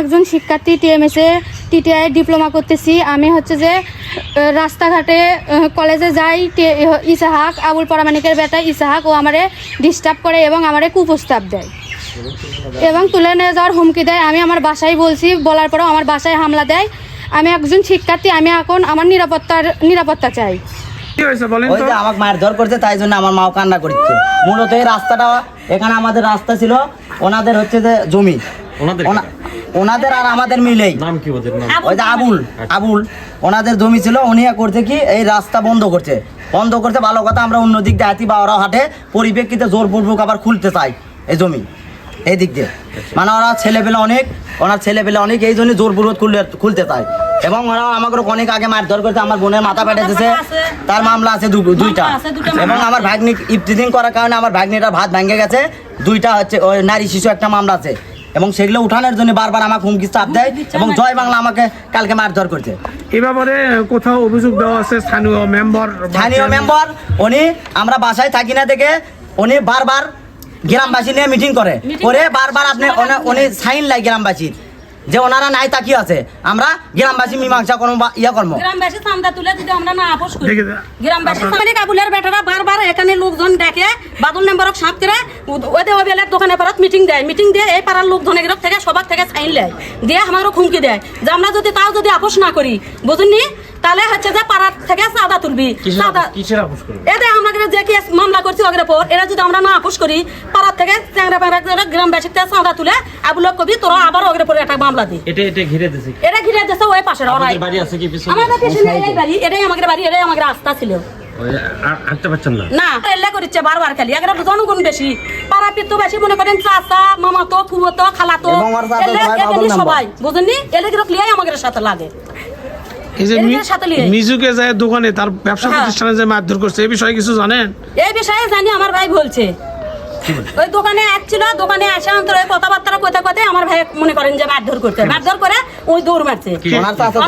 একজন শিক্ষার্থী টিএমএসে TTI diploma করতেছি। আমি হচ্ছে যে রাস্তাঘাটে কলেজে যাই ইসাহাক আবুল পরামানিকের বেটা ইসাহাক ও আমারে ডিস্টার্ব করে এবং আমারে কুপ্রস্তাব দেয়। এবং তুলে নিয়ে যাওয়ার হুমকি দেয়। আমি আমার বাসায় বলছি বলার পরেও আমার বাসায় হামলা দেয়। আমি একজন শিক্ষার্থী আমি এখন আমার নিরাপত্তার নিরাপত্তা চাই। কি ওই যে আমাকে মারধর করছে তাই জন্য আমার মাও কান্না করছে। মূলত এই রাস্তাটা এখানে আমাদের রাস্তা ছিল ওনাদের হচ্ছে যে জমি। ওনাদের ওনা- ওনাদের আর আমাদের মিলেই। নাম কি ওদের নাম? ওই যে আবুল আবুল। ওনাদের জমি ছিল উনি করছে কি এই রাস্তা বন্ধ করছে। বন্ধ করতে ভালো কথা আমরা অন্য দিক দিয়ে হাতি বা ওরা হাটে পরিপ্রেক্ষিতে জোরপূর্বক আবার খুলতে চাই এই জমি এই দিক দিয়ে। মানে ওরা ছেলে পেলে অনেক ওনার ছেলে পেলে অনেক এই জন্য জোরপূর্বক খুলতে খুলতে চায়। এবং ওরা আমাকে অনেক আগে মারধর করতে আমার বোনের মাথা পেটে দিয়েছে তার মামলা আছে দুইটা। এবং আমার ভাগ্নি ইফতিজিং করার কারণে আমার ভাগ্নিটার ভাত ভেঙে গেছে। দুইটা হচ্ছে ওই নারী শিশু একটা মামলা আছে। এবং সেগুলো উঠানোর জন্য বারবার আমাকে হুমকি চাপ দেয় এবং জয় বাংলা আমাকে কালকে মারধর করছে। এ ব্যাপারে কোথাও অভিযোগ দেওয়া আছে? স্থানীয় মেম্বার স্থানীয় মেম্বার উনি আমরা বাসায় থাকি না দেখে উনি বারবার গ্রামবাসী নিয়ে মিটিং করে। করে বারবার আপনি উনি সাইন লাই গ্রামবাসীর। যে ওনারা নাই তাকি আছে? আমরা গ্রামবাসী মীমাংসা করব বা ইয়া করব। গ্রামবাসী চান্দা তুলে যদি আমরা না আপোষ করি। গ্রামবাসী মানে কাবুলের বেটারা বারবার এখানে লোকজন ডাকে বাদল মেম্বারক সাপ করে ওদের ওই বেলার দোকানে পাড়াত মিটিং দেয়। মিটিং দিয়ে এই পাড়ার লোকজনের থেকে সবার থেকে সাইন লেয়। দিয়ে আমারও খুমকি দেয়। যে আমরা যদি তাও যদি আপোষ না করি বুঝুননি? তাহলে হচ্ছে যে পাড়ার থেকে চাঁদা তুলবি। চাঁদা কিসের এদের আমাদের যে কেস মামলা করছি পর এরা যদি আমরা না আপোষ করি পাড়ার থেকে চ্যাংরা প্যাংরা গ্রামবাসী থেকে চাঁদা তুলে আবুলক কবি তোরা আবার পরে একটা মামলা দি। এটা এটা ঘিরে দিছে এটা ঘিরে দিচ্ছে ওই পাশের ওরাই। বাড়ি আছে কি পিছনে? আমাদের পেছনে এই বাড়ি এটাই আমাদের বাড়ি এটাই আমাদের রাস্তা ছিল। পারছেন না? না এল্লা করিচ্ছে বারবার খালি এগারো জনগণ বেশি। পাড়া পিত্ত বেশি মনে করেন চাচা মামা তো ফুবো তো খালা তো এবং আমার চাচা এলে সবাই বুঝেননি? এলে আমাদের সাথে লাগে। এই যে মিজুকে যায় দোকানে তার ব্যবসা হ্যাঁ। প্রতিষ্ঠানে যে মারধর করছে এই বিষয়ে কিছু জানেন? এই বিষয়ে জানি আমার ভাই বলছে। ওই দোকানে আসছিল দোকানে আসে অন্তর ওই কথাবার্তা কথা কথা আমার ভাই মনে করেন যে মারধর করতে মারধর করে ওই দৌড় মারছে।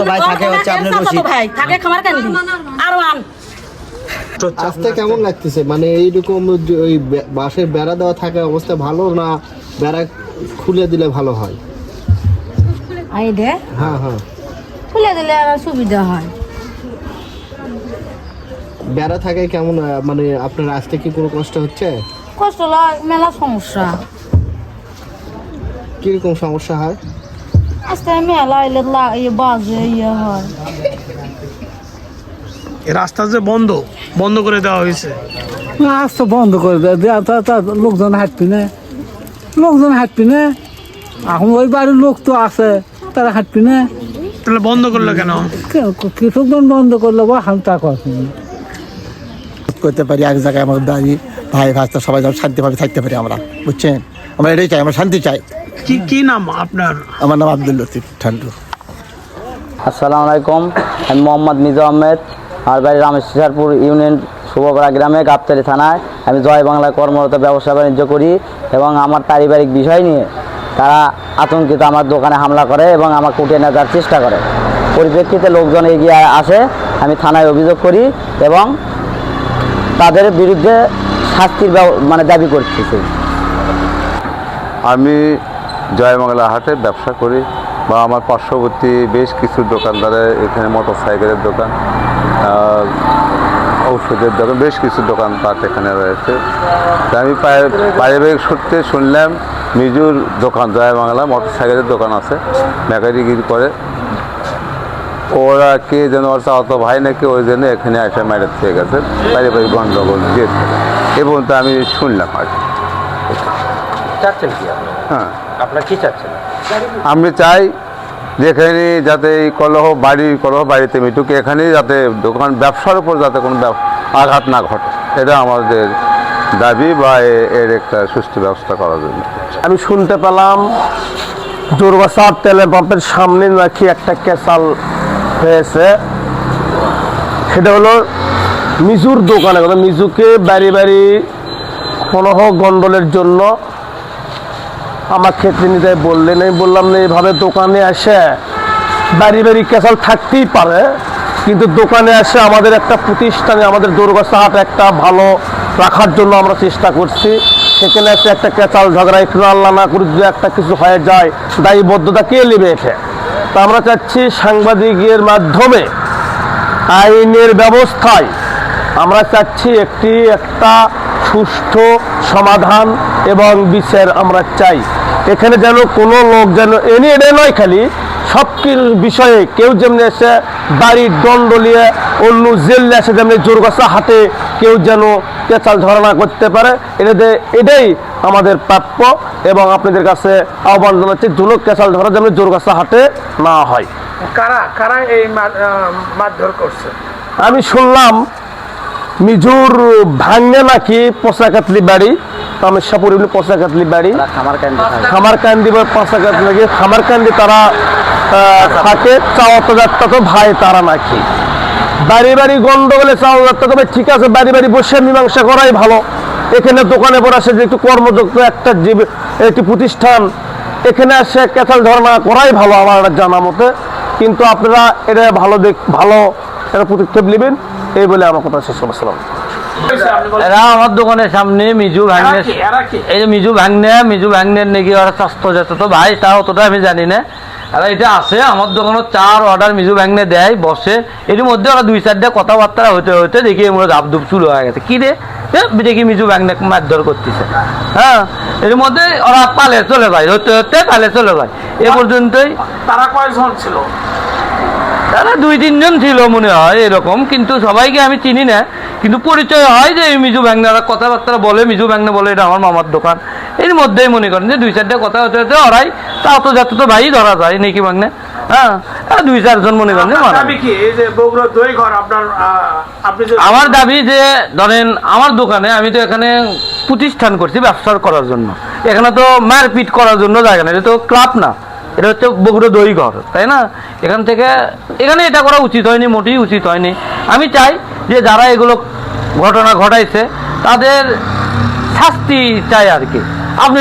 ভাই থাকে হচ্ছে আপনার ভাই থাকে খামার কান্দি। আর আন আসতে কেমন লাগতেছে? মানে এইরকম ওই বে- বাঁশের বেড়া দেওয়া থাকা অবস্থা ভালো না বেড়া খুলে দিলে ভালো হয়? আইডে হ্যাঁ হ্যাঁ। খুলে দিলে আর সুবিধা হয়। বেড়া থাকায় কেমন মানে আপনার আসতে কি কোনো কষ্ট হচ্ছে? কষ্ট লাগে মেলা সমস্যা। কীরকম সমস্যা হয়? আস্তে মেলা এলে লা- ইয়ে বাজে ইয়ে হয়। এই রাস্তা যে বন্ধ বন্ধ করে দেওয়া হয়েছে। না আজ তো বন্ধ করে দেয়া তো তা লোকজন হাঁটবি না। লোকজন হাঁটবি না। এখন ওই বাড়ির লোক তো আছে তারা হাঁটবি না। তাহলে বন্ধ করল কেন? কে- কিছুক্ষণ বন্ধ করলে বা হাম তা করতে পারি এক জায়গায় আমাদের দাঁড়িয়ে ভাই ভাস্তা সবাই যেন শান্তিভাবে থাকতে পারি আমরা বুঝছেন? আমরা এটাই চাই আমরা শান্তি চাই। কি কি নাম আপনার? আমার নাম আব্দুল লতিফ ঠান্ডু। আসসালামু আলাইকুম আমি মোহাম্মদ মিজু আহমেদ আমার বাড়ি রামেশ্বরপুর ইউনিয়ন শুভপাড়া গ্রামে গাবতলী থানায়। আমি জয় বাংলায় কর্মরত ব্যবসা বাণিজ্য করি এবং আমার পারিবারিক বিষয় নিয়ে তারা আতঙ্কিত আমার দোকানে হামলা করে এবং আমাকে উঠে নেওয়ার চেষ্টা করে। পরিপ্রেক্ষিতে লোকজন এগিয়ে আসে, আমি থানায় অভিযোগ করি এবং তাদের বিরুদ্ধে শাস্তির মানে দাবি করতেছি। আমি জয়মঙ্গলা হাটে ব্যবসা করি বা আমার পার্শ্ববর্তী বেশ কিছু দোকানদারের এখানে মোটর সাইকেলের দোকান ঔষধের দোকান, বেশ কিছু দোকানপাট এখানে রয়েছে। আমি পারিবারিক সূত্রে শুনলাম মিজুর দোকান জয়বাংলা মোটর সাইকেলের দোকান আছে। মেকানিকির করে। ওরা কে যেন ওর চাওয়াতো ভাই নাকি ওই জন্য এখানে এসে মেরে থেকে গেছে। পারিবারিক গণ্ডগোল দিয়েছে। এবং তো আমি শুনলাম আর কি। চাচ্ছেন কি হ্যাঁ। আপনার কি চাচ্ছেন? আমি চাই যেখানে যাতে এই কলহ বাড়ি কলহ বাড়িতে মিটুক এখানে যাতে দোকান ব্যবসার উপর যাতে কোনো আঘাত না ঘটে। এটা আমাদের দাবি বা এর একটা সুস্থ ব্যবস্থা করার জন্য। আমি শুনতে পেলাম দুর্বাসার তেলের পাম্পের সামনে নাকি একটা ক্যাসাল হয়েছে। সেটা হলো মিজুর দোকানে কথা। মিজুকে বাড়ি বাড়ি কলহ গন্ডলের জন্য আমার ক্ষেত্রে নিতে বললেন। আমি বললাম, না এইভাবে দোকানে এসে বাড়ি বাড়ি ক্যাসাল থাকতেই পারে, কিন্তু দোকানে এসে আমাদের একটা প্রতিষ্ঠানে, আমাদের দুর্গাসা হাট একটা ভালো রাখার জন্য আমরা চেষ্টা করছি। সেখানে এসে একটা কেচাল ঝগড়া একটু আল্লাহ না করে যদি একটা কিছু হয়ে যায়, দায়বদ্ধতা কে নেবে এসে তা আমরা চাচ্ছি সাংবাদিকের মাধ্যমে আইনের ব্যবস্থায় আমরা চাচ্ছি একটি, একটা সুষ্ঠু সমাধান এবং বিচার আমরা চাই। এখানে যেন কোনো লোক যেন এনে এনে নয় খালি, সব বিষয়ে কেউ যেমনি এসে বাড়ির দণ্ড নিয়ে অন্য জেল এসে যেমনি জোর গাছা হাতে কেউ যেন পেঁচাল ধরনা করতে পারে এটাতে এটাই আমাদের প্রাপ্য এবং আপনাদের কাছে আহ্বান জানাচ্ছি জুলুক কেঁচাল ধরা যেমন জোর গাছা হাটে না হয়। কারা কারা এই মারধর করছে? আমি শুনলাম মিজুর ভাঙ্গে নাকি পোশাকাতলি বাড়ি তামেশাপুর এমনি পোশাকাতলি বাড়ি। খামারকান্দি বা পোশাকাতলি নাকি খামারকান্দি তারা থাকে চাওয়াতো যাত্রা তো ভাই তারা নাকি। বাড়ি বাড়ি গন্ডগোলে চাওয়া যাত্রা তবে ঠিক আছে বাড়ি বাড়ি বসে মীমাংসা করাই ভালো। এখানে দোকানে পড়ে আসে যে একটু কর্মযোগ্য একটা জীব একটি প্রতিষ্ঠান এখানে আসে ক্যাথাল ধর্ণা করাই ভালো আমার জানা মতে। কিন্তু আপনারা এটা ভালো দেখ ভালো একটা পদক্ষেপ নেবেন এই বলে আমার কথা শেষ করলাম এরা আমার দোকানের সামনে মিজু ভাঙনে? এই মিজু ভাঙনে মিজু ভাঙনের নাকি ওরা স্বাস্থ্য যেত তো ভাই তা অতটা আমি জানি না। আর এটা আছে আমার দোকানত চার অর্ডার মিজু ভাঙনে দেয় বসে। এর মধ্যে ওরা দুই চারটা কথাবার্তা হতে হতে দেখি এমন ধাপধুপ শুরু হয়ে গেছে। কি রে? দেখি মিজু ভাঙনে মারধর করতেছে। হ্যাঁ এর মধ্যে ওরা পালে চলে যায় হতে হতে পালে চলে যায়। এ পর্যন্তই। তারা কয়জন ছিল? তারা দুই তিনজন ছিল মনে হয় এরকম। কিন্তু সবাইকে আমি চিনি না। কিন্তু পরিচয় হয় যে মিজু ব্যাংনারা কথাবার্তা বলে মিজু ব্যাংনা বলে এটা আমার মামার দোকান। এর মধ্যেই মনে করেন যে দুই চারটা কথা হতে হতে ওরাই তা অত যাতে তো ভাই ধরা যায় নাকি বাংলা হ্যাঁ দুই চারজন মনে করেন আমার দাবি যে ধরেন আমার দোকানে আমি তো এখানে প্রতিষ্ঠান করছি ব্যবসা করার জন্য। এখানে তো মারপিট করার জন্য জায়গা না এটা তো ক্লাব না। এটা হচ্ছে বগুড়ো দই ঘর তাই না? এখান থেকে এখানে এটা করা উচিত হয়নি মোটেই উচিত হয়নি। আমি চাই যে যারা এগুলো ঘটনা ঘটাইছে তাদের শাস্তি চাই আর কি। আপনি